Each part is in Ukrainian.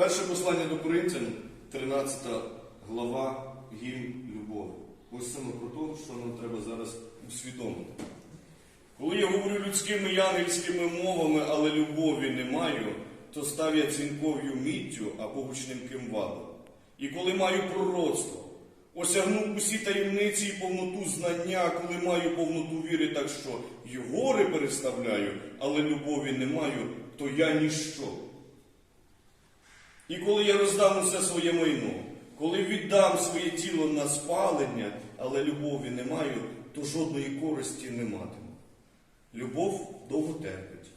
Перше послання до Коринтян, 13 глава, гімн любові. Ось саме про те, що нам треба зараз усвідомити. Коли я говорю людськими і ангельськими мовами, але любові не маю, то став я цінков'ю міттю або гучним кимвалом. І коли маю пророцтво, осягнув усі таємниці і повноту знання, коли маю повноту віри, так що й гори переставляю, але любові не маю, то я ніщо. І коли я роздам усе своє майно, коли віддам своє тіло на спалення, але любові не маю, то жодної користі не матиму. Любов довго терпить,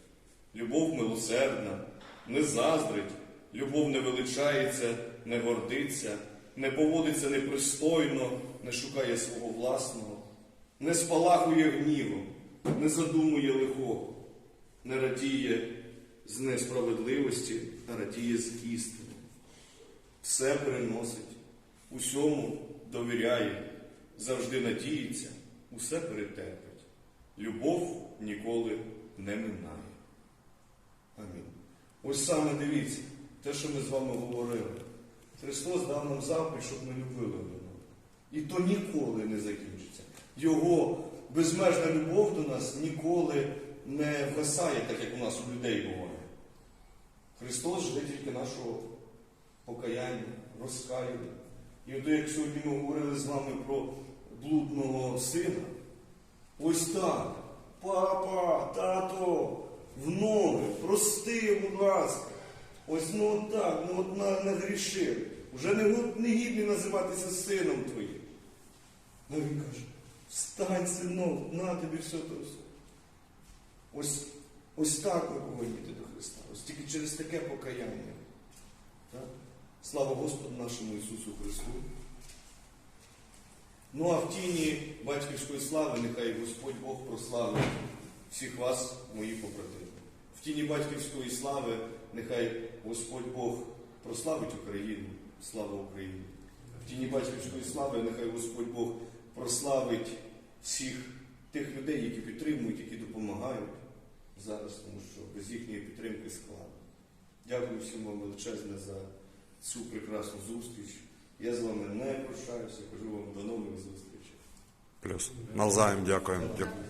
любов милосердна, не заздрить, любов не величається, не гордиться, не поводиться непристойно, не шукає свого власного, не спалахує гнівом, не задумує лихого, не радіє з несправедливості, а радіє з істини. Все переносить, усьому довіряє, завжди надіється, усе перетерпить. Любов ніколи не минає. Амінь. Ось саме дивіться, те, що ми з вами говорили. Христос дав нам заповідь, щоб ми любили одного. І то ніколи не закінчиться. Його безмежна любов до нас ніколи не вгасає, так як у нас у людей буває. Христос жде тільки нашого покаяння, розкаювання. І от як сьогодні ми говорили з вами про блудного сина, ось так, папа, тато, в ноги, прости, будь ласка. Ось ну так, ну от на, нагрішив. Уже не, не гідний називатися сином твоїм. Ну він каже, встань, синок, на тобі все то все. Ось, ось так ми повинні йти до Христа. Ось тільки через таке покаяння. Так? Слава Господу нашому Ісусу Христу. Ну а в тіні батьківської слави нехай Господь Бог прославить всіх вас, мої побратими. В тіні батьківської слави нехай Господь Бог прославить Україну. Слава Україні! В тіні батьківської слави нехай Господь Бог прославить всіх тих людей, які підтримують, які допомагають зараз, тому що без їхньої підтримки складно. Дякую всім вам величезне за цю прекрасну зустріч. Я з вами не прощаюся, кажу вам до нових зустрічей. Плюс. Навзаєм дякуємо. Дякую.